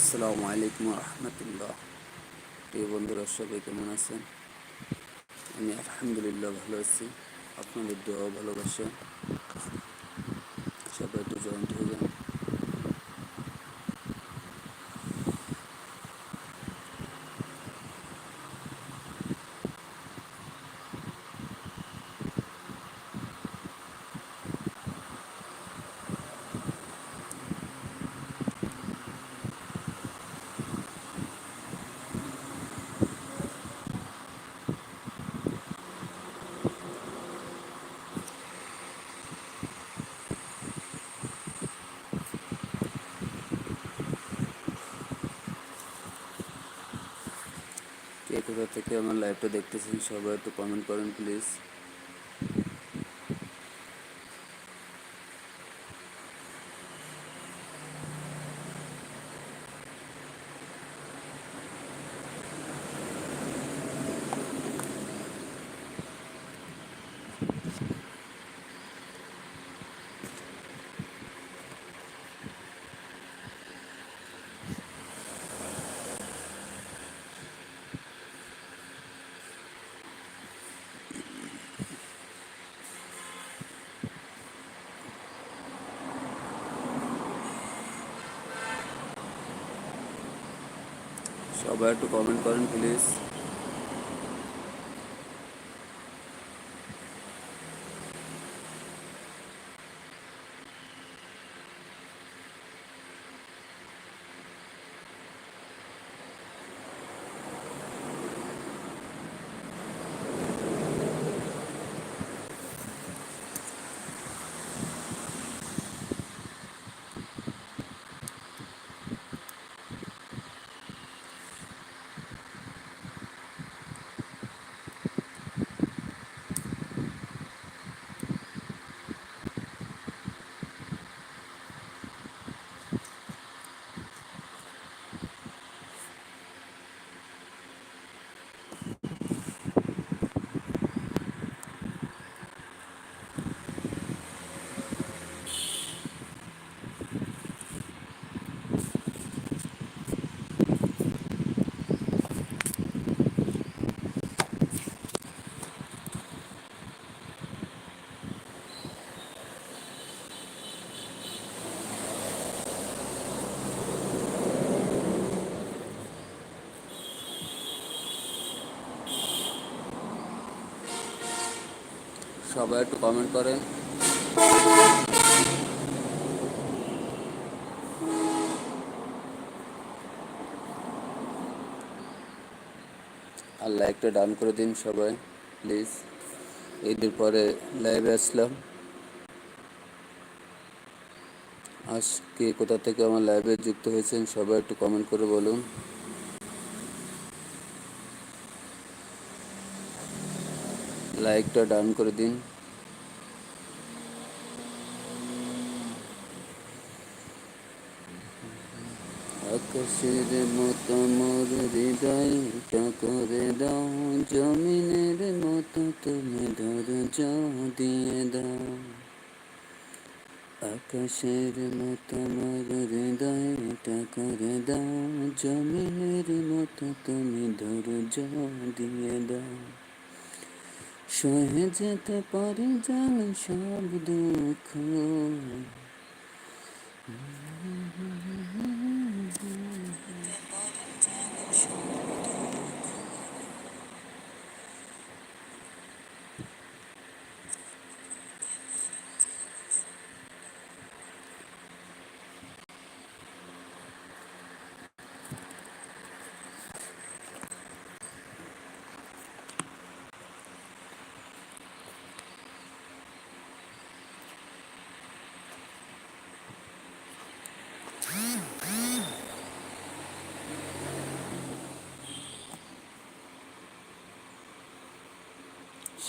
আসসালামু আলাইকুম রহমতুল্লাহ প্রিয় বন্ধুরা সবাই কেমন আছেন আমি আলহামদুলিল্লাহ ভালো আছি আপনাদের দোয়া ভালোবাসা সবাই একটু জয়েন্ট থেকে আমার লাইভটা দেখতেছেন সবাই একটু কমেন্ট করেন প্লিজ সবাই একটু কমেন্ট করেন প্লিজ সবাই একটু কমেন্ট করেন। আর লাইকটা ডান করে দিন সবাই প্লিজ ঈদের পরে লাইভে আসলাম। আজকে কোথা থেকে আমার লাইভে যুক্ত হয়েছেন সবাই একটু কমেন্ট করে বলুন। লাইকটা ডান করে দিন। আকাশের মতো মোর হৃদয়টা করে দাও জমিনের মতো তুমি ধৈর্য দিয়ে দাও। আকাশের মতো মোর হৃদয়টা করে দাও জমিনের মতো তুমি ধৈর্য দিয়ে দাও। সহে যেতে পারে জানি সব দুঃখ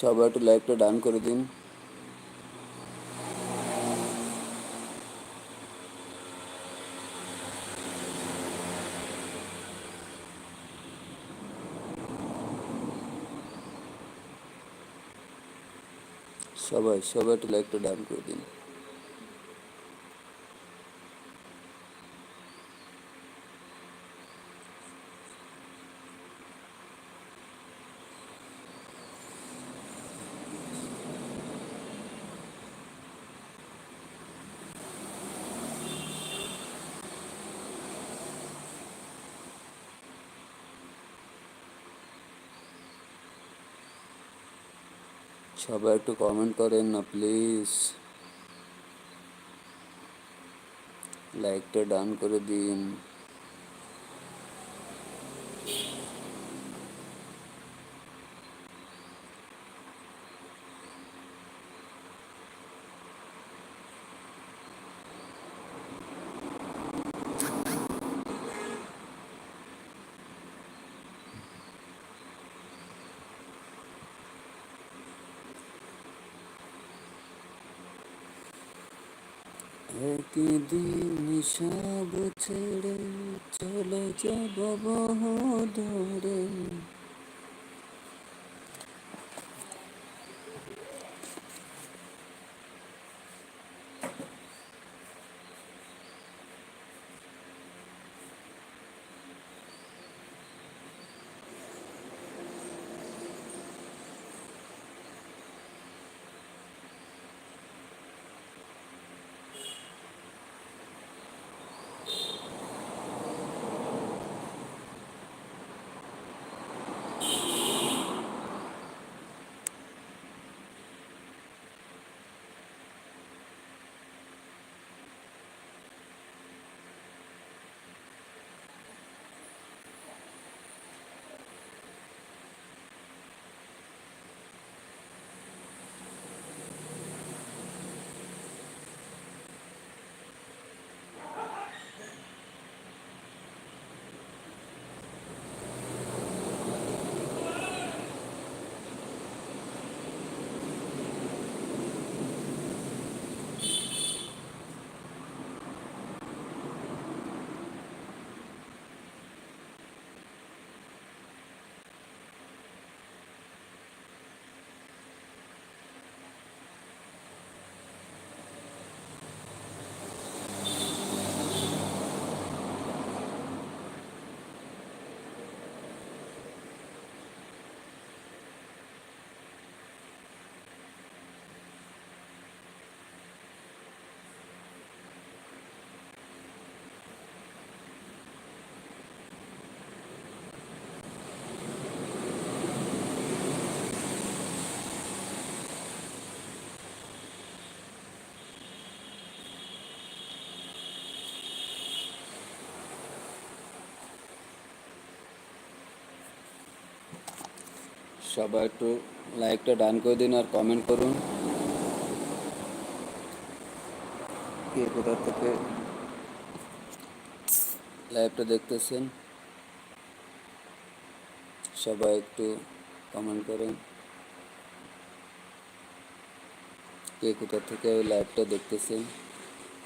সবাই একটু লাইভটা ডান করে দিন। সবাই সবাই একটু লাইকটা ডান করে দিন। সবাই একটু কমেন্ট করেন না প্লিজ লাইকটা ডান করে দিন। একদিন সব ছেড়ে চলে যাব বহুদূরে সবাই একটু লাইকটা ডান করে দিন আর কমেন্ট করুন। কে কোথা থেকে লাইভটা দেখতেছেন? সবাই একটু কমেন্ট করেন। কে কোথা থেকে ওই লাইভটা দেখতেছেন?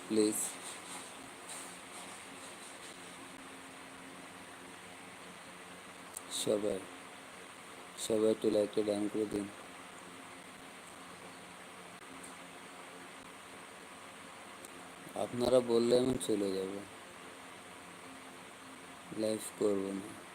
প্লিজ সবাই। সবাই একটু লাইকটা ডান করে দিন। আপনারা বললে আমি চলে যাব। লাইভ করব না।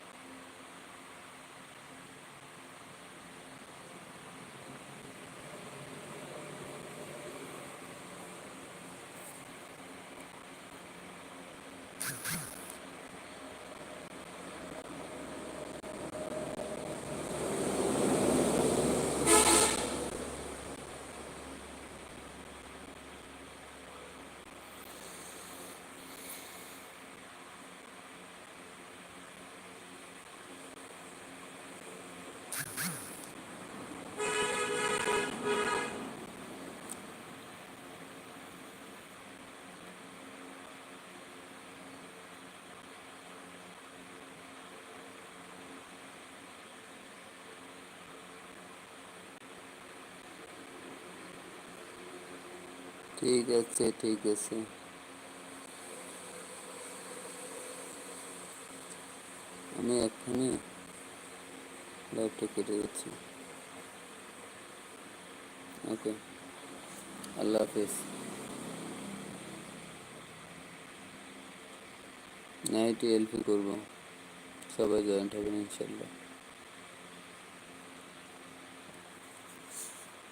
ঠিক আছে ঠিক আছে। আমি এক্ষুনি লাইভটা কেটে যাচ্ছি ওকে আল্লাহ হাফিজ। নাইটে এলপি করব। সবাই জয়েন্ট হবেন ইনশাল্লাহ